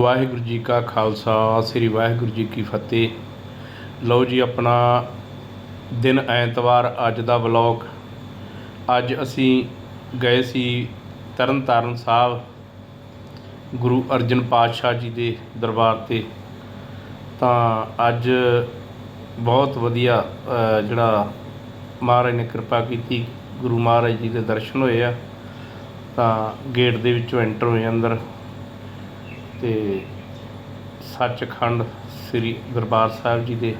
ਵਾਹਿਗੁਰੂ ਜੀ ਕਾ ਖਾਲਸਾ, ਸ੍ਰੀ ਵਾਹਿਗੁਰੂ ਜੀ ਕੀ ਫਤਿਹ। ਲਓ ਜੀ, ਆਪਣਾ ਦਿਨ ਐਤਵਾਰ, ਅੱਜ ਦਾ ਵਲੌਗ। ਅੱਜ ਅਸੀਂ ਗਏ ਸੀ ਤਰਨਤਾਰਨ ਸਾਹਿਬ, ਗੁਰੂ ਅਰਜਨ ਪਾਤਸ਼ਾਹ ਜੀ ਦੇ ਦਰਬਾਰ ਤੇ। ਤਾਂ ਅੱਜ ਬਹੁਤ ਵਧੀਆ ਜਿਹੜਾ ਮਹਾਰਾਜ ਨੇ ਕਿਰਪਾ ਕੀਤੀ, ਗੁਰੂ ਮਹਾਰਾਜ ਜੀ ਦੇ ਦਰਸ਼ਨ ਹੋਏ ਆ। ਤਾਂ ਗੇਟ ਦੇ ਵਿੱਚੋਂ ਐਂਟਰ ਹੋਏ ਅੰਦਰ। ਤੇ ਸੱਚਖੰਡ ਸ੍ਰੀ ਦਰਬਾਰ ਸਾਹਿਬ ਜੀ ਦੇ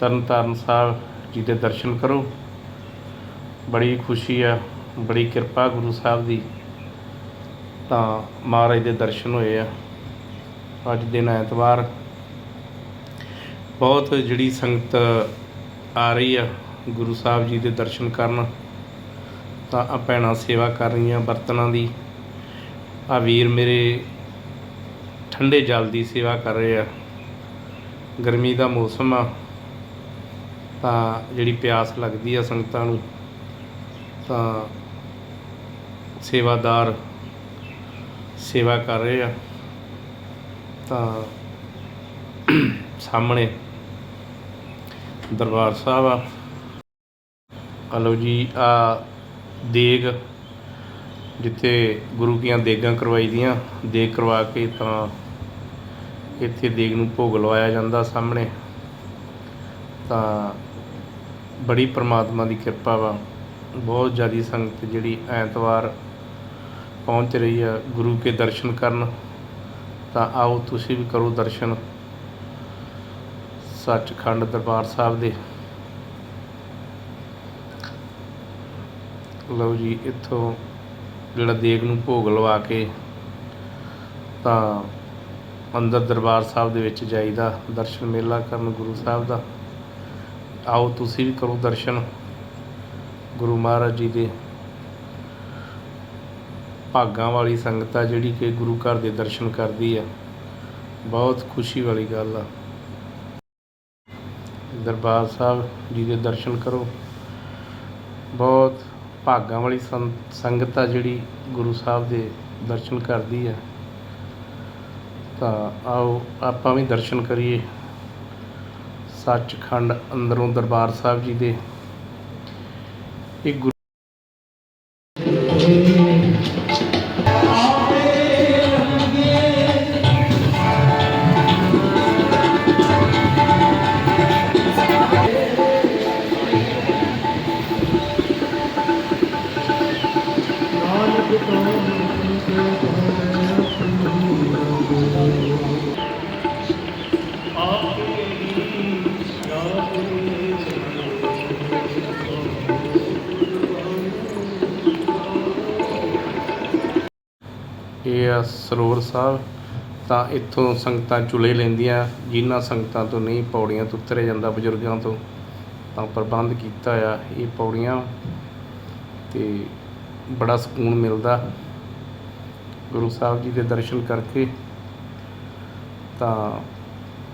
ਤਰਨਤਾਰਨ ਸਾਹਿਬ ਜੀ ਦੇ ਦਰਸ਼ਨ ਕਰੋ। ਬੜੀ ਖੁਸ਼ੀ ਆ, ਬੜੀ ਕਿਰਪਾ ਗੁਰੂ ਸਾਹਿਬ ਦੀ। ਤਾਂ ਮਹਾਰਾਜ ਦੇ ਦਰਸ਼ਨ ਹੋਏ ਆ। ਅੱਜ ਦਿਨ ਐਤਵਾਰ। ਬਹੁਤ ਜਿਹੜੀ ਸੰਗਤ ਆ ਰਹੀ ਆ, ਗੁਰੂ ਸਾਹਿਬ ਜੀ ਦੇ ਦਰਸ਼ਨ ਕਰਨ, ਤਾਂ ਆ ਭੈਣਾਂ ਸੇਵਾ ਕਰ ਰਹੀਆਂ ਬਰਤਨਾਂ ਦੀ। ਆ ਵੀਰ ਮੇਰੇ ਠੰਡੇ ਜਲ ਦੀ ਸੇਵਾ ਕਰ ਰਹੇ ਆ। ਗਰਮੀ ਦਾ ਮੌਸਮ ਆ। ਤਾਂ ਜਿਹੜੀ ਪਿਆਸ ਲੱਗਦੀ ਆ ਸੰਗਤਾਂ ਨੂੰ, ਤਾਂ ਸੇਵਾਦਾਰ ਸੇਵਾ ਕਰ ਰਹੇ ਆ। ਤਾਂ ਸਾਹਮਣੇ ਦਰਬਾਰ ਸਾਹਿਬ ਆ। ਆ ਲਓ ਜੀ, ਆ ਦੇਗ ਜਿੱਥੇ ਗੁਰੂ ਕੀਆਂ ਦੇਗਾਂ ਕਰਵਾਈ ਦੀਆਂ, ਦੇਗ ਕਰਵਾ ਕੇ ਤਾਂ ਇੱਥੇ ਦੇਗ ਨੂੰ ਭੋਗ ਲਵਾਇਆ ਜਾਂਦਾ ਸਾਹਮਣੇ। ਤਾਂ ਬੜੀ ਪ੍ਰਮਾਤਮਾ ਦੀ ਕਿਰਪਾ ਵਾ। ਬਹੁਤ ਜ਼ਿਆਦੀ ਸੰਗਤ ਜਿਹੜੀ ਐਤਵਾਰ ਪਹੁੰਚ ਰਹੀ ਆ ਗੁਰੂ ਕੇ ਦਰਸ਼ਨ ਕਰਨ। ਤਾਂ ਆਓ ਤੁਸੀਂ ਵੀ ਕਰੋ ਦਰਸ਼ਨ ਸੱਚਖੰਡ ਦਰਬਾਰ ਸਾਹਿਬ ਦੇ। ਲਓ ਜੀ, ਇੱਥੋਂ ਜਿਹੜਾ ਦੇਗ ਨੂੰ ਭੋਗ ਲਵਾ ਕੇ ਤਾਂ ਅੰਦਰ ਦਰਬਾਰ ਸਾਹਿਬ ਦੇ ਵਿੱਚ ਜਾਈਦਾ, ਦਰਸ਼ਨ ਮੇਲਾ ਕਰਨ ਗੁਰੂ ਸਾਹਿਬ ਦਾ। ਆਓ ਤੁਸੀਂ ਵੀ ਕਰੋ ਦਰਸ਼ਨ। ਗੁਰੂ ਮਹਾਰਾਜ ਜੀ ਦੇ ਭਾਗਾਂ ਵਾਲੀ ਸੰਗਤ ਆ ਜਿਹੜੀ ਕਿ ਗੁਰੂ ਘਰ ਦੇ ਦਰਸ਼ਨ ਕਰਦੀ ਆ। ਬਹੁਤ ਖੁਸ਼ੀ ਵਾਲੀ ਗੱਲ ਆ। ਦਰਬਾਰ ਸਾਹਿਬ ਜੀ ਦੇ ਦਰਸ਼ਨ ਕਰੋ। ਬਹੁਤ ਭਾਗਾਂ ਵਾਲੀ ਸੰਗਤ ਆ ਜਿਹੜੀ ਗੁਰੂ ਸਾਹਿਬ ਦੇ ਦਰਸ਼ਨ ਕਰਦੀ ਆ। ਤਾਂ ਆਓ ਆਪਾਂ ਵੀ ਦਰਸ਼ਨ ਕਰੀਏ। ਸੱਚਖੰਡ ਅੰਦਰੋਂ ਦਰਬਾਰ ਸਾਹਿਬ ਜੀ ਦੇ। ਇਹ ਗੁਰੂ ਇਹ ਆ ਸਰੋਵਰ ਸਾਹਿਬ। ਤਾਂ ਇੱਥੋਂ ਸੰਗਤਾਂ ਚੁਲੇ ਲੈਂਦੀਆਂ, ਜਿਨ੍ਹਾਂ ਸੰਗਤਾਂ ਤੋਂ ਨਹੀਂ ਪੌੜੀਆਂ ਤੋਂ ਉਤਰਿਆ ਜਾਂਦਾ ਬਜ਼ੁਰਗਾਂ ਤੋਂ, ਤਾਂ ਪ੍ਰਬੰਧ ਕੀਤਾ ਆ ਇਹ ਪੌੜੀਆਂ। ਤੇ ਬੜਾ ਸਕੂਨ ਮਿਲਦਾ ਗੁਰੂ ਸਾਹਿਬ ਜੀ ਦੇ ਦਰਸ਼ਨ ਕਰਕੇ। ਤਾਂ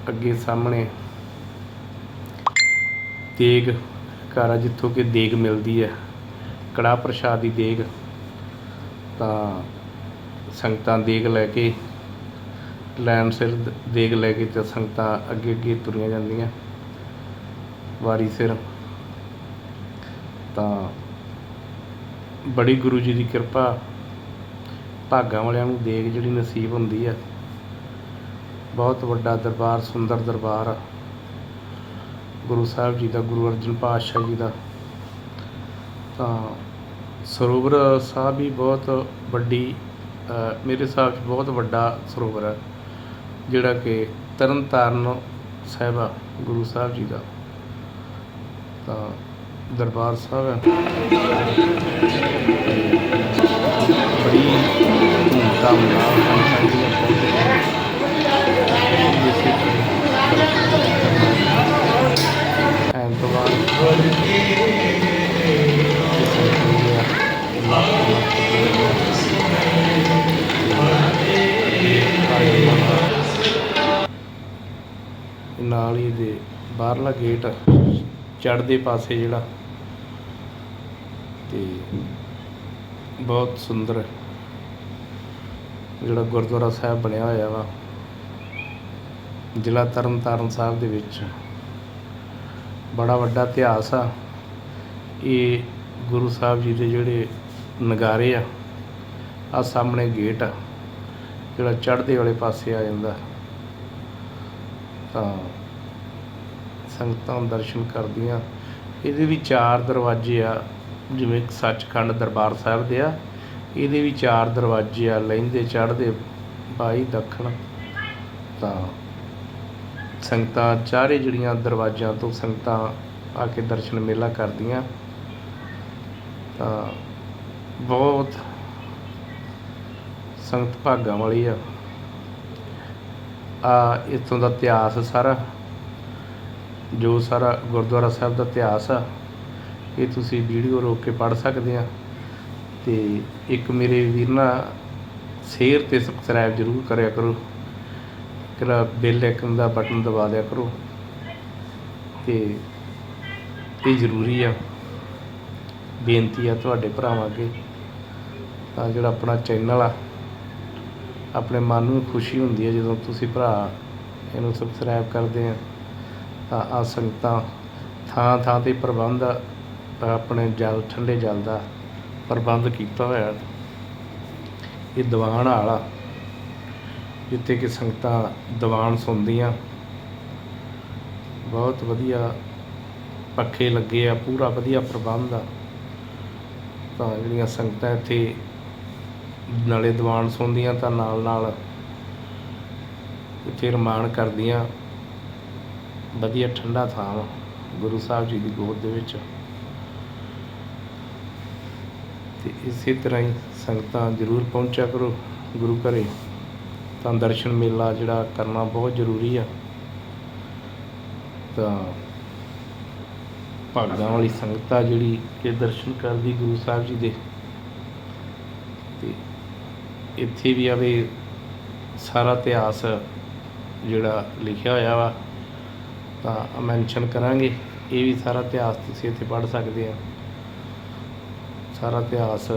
ਅੱਗੇ ਸਾਹਮਣੇ ਦੇਗ, ਘਰ ਆ ਜਿੱਥੋਂ ਕਿ ਦੇਗ ਮਿਲਦੀ ਹੈ ਕੜਾਹ ਪ੍ਰਸ਼ਾਦ ਦੀ ਦੇਗ। ਤਾਂ ਸੰਗਤਾਂ ਦੇਗ ਲੈ ਕੇ ਲੈਣ ਸਿਰ ਦ- ਦੇਗ ਲੈ ਕੇ ਤੇ ਸੰਗਤਾਂ ਅੱਗੇ ਅੱਗੇ ਤੁਰੀਆਂ ਜਾਂਦੀਆਂ। ਵਾਰੀ ਸਿਰ। ਤਾਂ ਬੜੀ ਗੁਰੂ ਜੀ ਦੀ ਕਿਰਪਾ, ਭਾਗਾਂ ਵਾਲਿਆਂ ਨੂੰ ਦੇਖ ਜਿਹੜੀ ਨਸੀਬ ਹੁੰਦੀ ਆ। ਬਹੁਤ ਵੱਡਾ ਦਰਬਾਰ, ਸੁੰਦਰ ਦਰਬਾਰ ਆ। ਗੁਰੂ ਸਾਹਿਬ ਜੀ ਦਾ, ਗੁਰੂ ਅਰਜਨ ਪਾਤਸ਼ਾਹ ਜੀ ਦਾ। ਤਾਂ ਸਰੋਵਰ ਸਾਹਿਬ ਵੀ ਬਹੁਤ ਵੱਡੀ ਮੇਰੇ ਹਿਸਾਬ 'ਚ ਬਹੁਤ ਵੱਡਾ ਸਰੋਵਰ ਹੈ, ਜਿਹੜਾ ਕਿ ਤਰਨ ਤਾਰਨ ਸਾਹਿਬ ਆ ਗੁਰੂ ਸਾਹਿਬ ਜੀ ਦਾ। ਤਾਂ ਦਰਬਾਰ ਸਾਹਿਬ ਹੈ। ਬੜੀ ਧੂਮਧਾਮ ਨਾਲ ਬਾਹਰਲਾ ਗੇਟ ਚੜ੍ਹਦੇ ਪਾਸੇ ਜਿਹੜਾ। ਤੇ ਬਹੁਤ ਸੁੰਦਰ ਜਿਹੜਾ ਗੁਰਦੁਆਰਾ ਸਾਹਿਬ ਬਣਿਆ ਹੋਇਆ ਵਾ, ਜ਼ਿਲ੍ਹਾ ਤਰਨਤਾਰਨ ਸਾਹਿਬ ਦੇ ਵਿੱਚ। ਬੜਾ ਵੱਡਾ ਇਤਿਹਾਸ ਆ। ਇਹ ਗੁਰੂ ਸਾਹਿਬ ਜੀ ਦੇ ਜਿਹੜੇ ਨਗਾਰੇ ਆ ਆ ਸਾਹਮਣੇ ਗੇਟ ਆ, ਜਿਹੜਾ ਚੜ੍ਹਦੇ ਵਾਲੇ ਪਾਸੇ ਆ ਜਾਂਦਾ। ਤਾਂ ਸੰਗਤਾਂ ਦਰਸ਼ਨ ਕਰਦੀਆਂ। ਇਹਦੇ ਵੀ ਚਾਰ ਦਰਵਾਜ਼ੇ ਆ, ਜਿਵੇਂ ਸੱਚਖੰਡ ਦਰਬਾਰ ਸਾਹਿਬ ਦੇ ਆ। ਇਹਦੇ ਵੀ ਚਾਰ ਦਰਵਾਜ਼ੇ ਆ, ਲਹਿੰਦੇ ਚੜ੍ਹਦੇ, ਬਾਈ ਦੱਖਣ। ਤਾਂ ਸੰਗਤਾਂ ਚਾਰੇ ਜਿਹੜੀਆਂ ਦਰਵਾਜ਼ਿਆਂ ਤੋਂ ਸੰਗਤਾਂ ਆ ਕੇ ਦਰਸ਼ਨ ਮੇਲਾ ਕਰਦੀਆਂ। ਤਾਂ ਬਹੁਤ ਸੰਗਤ ਭਾਗਾਂ ਵਾਲੀ ਆ। ਆ, ਇੱਥੋਂ ਦਾ ਇਤਿਹਾਸ ਸਾਰਾ। ਜੋ ਸਾਰਾ ਗੁਰਦੁਆਰਾ ਸਾਹਿਬ ਦਾ ਇਤਿਹਾਸ ਆ, ਇਹ ਤੁਸੀਂ ਵੀਡੀਓ ਰੋਕ ਕੇ ਪੜ੍ਹ ਸਕਦੇ ਆ। ਤੇ ਇੱਕ ਮੇਰੇ ਵੀਰ ਨਾ ਸ਼ੇਅਰ ਤੇ ਸਬਸਕ੍ਰਾਈਬ ਜ਼ਰੂਰ ਕਰਿਆ ਕਰੋ। ਕਿਰਾ ਬੈਲ ਆਈਕਨ ਦਾ ਬਟਨ ਦਬਾ ਦਿਆ ਕਰੋ। ਤੇ ਇਹ ਜ਼ਰੂਰੀ ਆ। ਬੇਨਤੀ ਆ ਤੁਹਾਡੇ ਭਰਾਵਾਂ ਅੱਗੇ ਤਾਂ ਜਿਹੜਾ ਆਪਣਾ ਚੈਨਲ ਆ, ਆਪਣੇ ਮਨ ਨੂੰ ਖੁਸ਼ੀ ਹੁੰਦੀ ਹੈ ਜਦੋਂ ਤੁਸੀਂ ਭਰਾ ਇਹਨੂੰ ਸਬਸਕ੍ਰਾਈਬ ਕਰਦੇ ਆ। ਆ ਸੰਗਤਾਂ ਥਾਂ ਥਾਂ ਤੇ ਪ੍ਰਬੰਧ ਆਪਣੇ ਜਲ ਠੰਡੇ ਜਲ ਦਾ ਪ੍ਰਬੰਧ ਕੀਤਾ ਹੋਇਆ ਇਹ ਦੀਵਾਨ ਵਾਲਾ ਜਿੱਥੇ ਕਿ ਸੰਗਤਾਂ ਦੀਵਾਨ ਸੁਣਦੀਆਂ ਬਹੁਤ ਵਧੀਆ ਪੱਖੇ ਲੱਗੇ ਆ, ਪੂਰਾ ਵਧੀਆ ਪ੍ਰਬੰਧ ਆ। ਤਾਂ ਜਿਹੜੀਆਂ ਸੰਗਤਾਂ ਇੱਥੇ ਨਾਲੇ ਦੀਵਾਨ ਸੁਣਦੀਆਂ ਤਾਂ ਨਾਲ ਨਾਲ ਇੱਥੇ ਰਮਾਨ ਕਰਦੀਆਂ। ਵਧੀਆ ਠੰਡਾ ਥਾਂ ਵਾ, ਗੁਰੂ ਸਾਹਿਬ ਜੀ ਦੀ ਗੋਦ ਦੇ ਵਿੱਚ। ਤੇ ਇਸੇ ਤਰ੍ਹਾਂ ਹੀ ਸੰਗਤਾਂ ਜ਼ਰੂਰ ਪਹੁੰਚਿਆ ਕਰੋ ਗੁਰੂ ਘਰੇ। ਤਾਂ ਦਰਸ਼ਨ ਮੇਲਾ ਜਿਹੜਾ ਕਰਨਾ ਬਹੁਤ ਜ਼ਰੂਰੀ ਆ। ਤਾਂ ਭਾਗਾਂ ਵਾਲੀ ਸੰਗਤ ਆ ਜਿਹੜੀ ਕਿ ਦਰਸ਼ਨ ਕਰਦੀ ਗੁਰੂ ਸਾਹਿਬ ਜੀ ਦੇ। ਤੇ ਇੱਥੇ ਵੀ ਆਵੇ ਸਾਰਾ ਇਤਿਹਾਸ ਜਿਹੜਾ ਲਿਖਿਆ ਹੋਇਆ ਵਾ। ਤਾਂ ਮੈਂਸ਼ਨ ਕਰਾਂਗੇ। ਇਹ ਵੀ ਸਾਰਾ ਇਤਿਹਾਸ ਤੁਸੀਂ ਇੱਥੇ ਪੜ੍ਹ ਸਕਦੇ ਆ। ਸਾਰਾ ਇਤਿਹਾਸ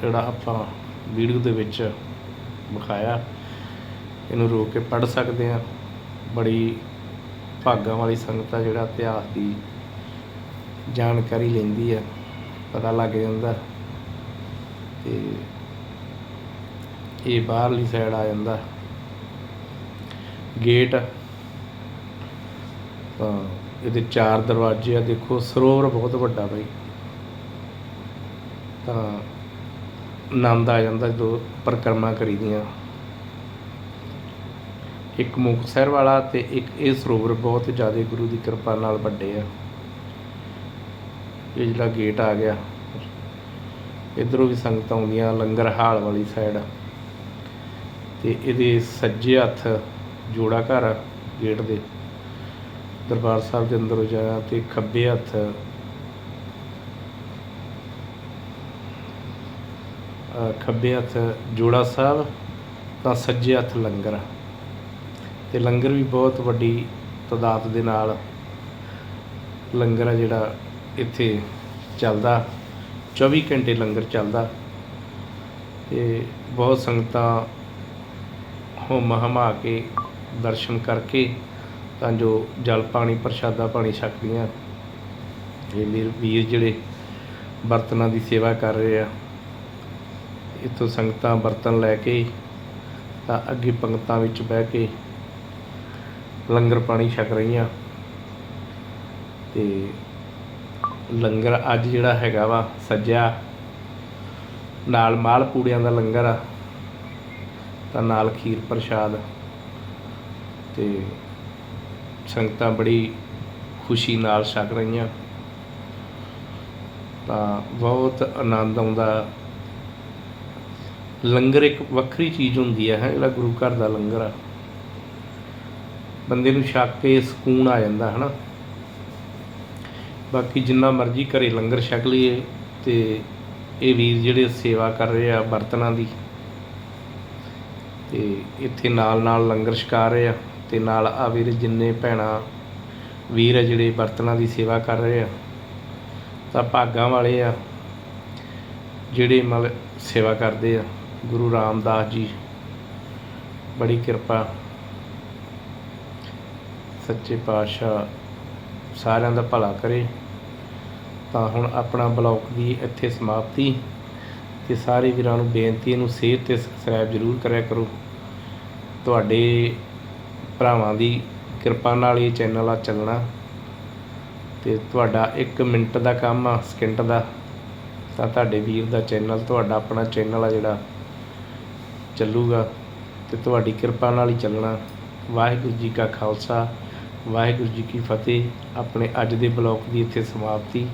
ਜਿਹੜਾ ਆਪਾਂ ਵੀਡੀਓ ਦੇ ਵਿੱਚ ਵਿਖਾਇਆ। ਇਹਨੂੰ ਰੋਕ ਕੇ ਪੜ੍ਹ ਸਕਦੇ ਆ। ਬੜੀ ਭਾਗਾਂ ਵਾਲੀ ਸੰਗਤ ਆ ਜਿਹੜਾ ਇਤਿਹਾਸ ਦੀ ਜਾਣਕਾਰੀ ਲੈਂਦੀ ਆ। ਪਤਾ ਲੱਗ ਜਾਂਦਾ। ਤੇ ਇਹ ਬਾਹਰਲੀ ਸਾਈਡ ਆ ਜਾਂਦਾ। ਗੇਟ ਤਾਂ ਇਹਦੇ ਚਾਰ ਦਰਵਾਜ਼ੇ ਆ, ਦੇਖੋ, ਸਰੋਵਰ ਬਹੁਤ ਵੱਡਾ ਬਾਈ। ਤਾਂ ਆਨੰਦ ਆ ਜਾਂਦਾ ਜਦੋਂ ਪਰਿਕਰਮਾ ਕਰੀਦੀਆਂ। ਇੱਕ ਮੁਕਤਸਰ ਵਾਲਾ ਤੇ ਇੱਕ ਇਹ ਸਰੋਵਰ ਬਹੁਤ ਜ਼ਿਆਦਾ ਗੁਰੂ ਦੀ ਕਿਰਪਾ ਨਾਲ ਵੱਡੇ ਆ। ਇਹ ਜਿਹੜਾ ਗੇਟ ਆ ਗਿਆ, ਇਧਰੋਂ ਵੀ ਸੰਗਤਾਂ ਆਉਂਦੀਆਂ, ਲੰਗਰ ਹਾਲ ਵਾਲੀ ਸਾਈਡ। ਤੇ ਇਹਦੇ ਸੱਜੇ ਹੱਥ ਜੋੜਾ ਘਰ ਆ, ਗੇਟ ਦੇ। ਦਰਬਾਰ ਸਾਹਿਬ ਦੇ ਅੰਦਰ ਜਾਇਆ ਤੇ ਖੱਬੇ ਹੱਥ ਖੱਬੇ ਹੱਥ ਜੋੜਾ ਸਾਹਿਬ, ਤਾਂ ਸੱਜੇ ਹੱਥ ਲੰਗਰ ਆ। ਤੇ ਲੰਗਰ ਵੀ ਬਹੁਤ ਵੱਡੀ ਤਦਾਦ ਦੇ ਨਾਲ ਲੰਗਰ ਆ ਜਿਹੜਾ ਇੱਥੇ ਚੱਲਦਾ 24 ਘੰਟੇ ਲੰਗਰ ਚੱਲਦਾ ਤੇ ਬਹੁਤ ਸੰਗਤਾਂ ਹੋਮ ਹਮਾ ਕੇ ਦਰਸ਼ਨ ਕਰਕੇ ਤਾਂ ਜੋ ਜਲ ਪਾਣੀ, ਪ੍ਰਸ਼ਾਦਾ ਪਾਣੀ ਛਕਦੀਆਂ। ਇਹ ਵੀਰ ਵੀਰ ਜਿਹੜੇ ਬਰਤਨਾਂ ਦੀ ਸੇਵਾ ਕਰ ਰਹੇ ਆ, ਇੱਥੋਂ ਸੰਗਤਾਂ ਬਰਤਨ ਲੈ ਕੇ ਤਾਂ ਅੱਗੇ ਪੰਗਤਾਂ ਵਿੱਚ ਬਹਿ ਕੇ ਲੰਗਰ ਪਾਣੀ ਛਕ ਰਹੀਆਂ। ਤੇ ਲੰਗਰ ਅੱਜ ਜਿਹੜਾ ਹੈਗਾ ਵਾ, ਸੱਜਿਆ। ਨਾਲ ਮਾਲ ਪੂੜਿਆਂ ਦਾ ਲੰਗਰ ਆ, ਤਾਂ ਨਾਲ ਖੀਰ ਪ੍ਰਸ਼ਾਦ। ਤੇ ਸੰਗਤਾਂ ਬੜੀ ਖੁਸ਼ੀ ਨਾਲ ਛਕ ਰਹੀਆਂ। ਤਾਂ ਬਹੁਤ ਆਨੰਦ ਆਉਂਦਾ। ਲੰਗਰ ਇੱਕ ਵੱਖਰੀ ਚੀਜ਼ ਹੁੰਦੀ ਹੈ ਜਿਹੜਾ ਗੁਰੂ ਘਰ ਦਾ ਲੰਗਰ ਆ। ਬੰਦੇ ਨੂੰ ਛਕ ਕੇ ਸਕੂਨ ਆ ਜਾਂਦਾ, ਹਨਾ। ਬਾਕੀ ਜਿੰਨਾ ਮਰਜ਼ੀ ਘਰੇ ਲੰਗਰ ਛਕ ਲਈਏ ਤੇ ਇਹ ਵੀਰ ਜਿਹੜੇ ਸੇਵਾ ਕਰ ਰਹੇ ਆ ਬਰਤਨਾਂ ਦੀ, ਤੇ ਇੱਥੇ ਨਾਲ ਨਾਲ ਲੰਗਰ ਛਕਾ ਰਹੇ ਆ। ਤੇ ਨਾਲ ਆ ਵੀਰ ਜਿੰਨੇ ਭੈਣਾਂ, ਵੀਰ ਆ ਜਿਹੜੇ ਬਰਤਨਾਂ ਦੀ ਸੇਵਾ ਕਰ ਰਹੇ ਆ, ਤਾਂ ਭਾਗਾਂ ਵਾਲੇ ਆ, ਜਿਹੜੇ ਮਤਲਬ ਸੇਵਾ ਕਰਦੇ ਆ, ਗੁਰੂ ਰਾਮਦਾਸ ਜੀ, ਬੜੀ ਕਿਰਪਾ, ਸੱਚੇ ਪਾਤਸ਼ਾਹ ਸਾਰਿਆਂ ਦਾ ਭਲਾ ਕਰੇ, ਤਾਂ ਹੁਣ ਆਪਣਾ ਬਲੌਗ ਦੀ ਇੱਥੇ ਸਮਾਪਤੀ, ਤੇ ਸਾਰੇ ਵੀਰਾਂ ਨੂੰ ਬੇਨਤੀ ਇਹਨੂੰ ਸ਼ੇਅਰ ਤੇ ਸਬਸਕ੍ਰਾਈਬ ਜ਼ਰੂਰ ਕਰਿਆ ਕਰੋ। ਤੁਹਾਡੇ ਭਰਾਵਾਂ ਦੀ ਕਿਰਪਾ ਨਾਲ ਇਹ ਚੈਨਲ ਆ ਚੱਲਣਾ। ਤੇ ਤੁਹਾਡਾ 1 ਮਿੰਟ ਦਾ ਕੰਮ ਆ, ਸਕਿੰਟ ਦਾ। ਤਾਂ ਤੁਹਾਡੇ ਵੀਰ ਦਾ ਚੈਨਲ, ਤੁਹਾਡਾ ਆਪਣਾ ਚੈਨਲ ਆ ਜਿਹੜਾ ਚੱਲੂਗਾ। ਤੇ ਤੁਹਾਡੀ ਕਿਰਪਾ ਨਾਲ ਹੀ ਚੱਲਣਾ। ਵਾਹਿਗੁਰੂ ਜੀ ਕਾ ਖਾਲਸਾ, ਵਾਹਿਗੁਰੂ ਜੀ ਕੀ ਫਤਿਹ। ਆਪਣੇ ਅੱਜ ਦੇ ਬਲੌਗ ਦੀ ਇੱਥੇ ਸਮਾਪਤੀ।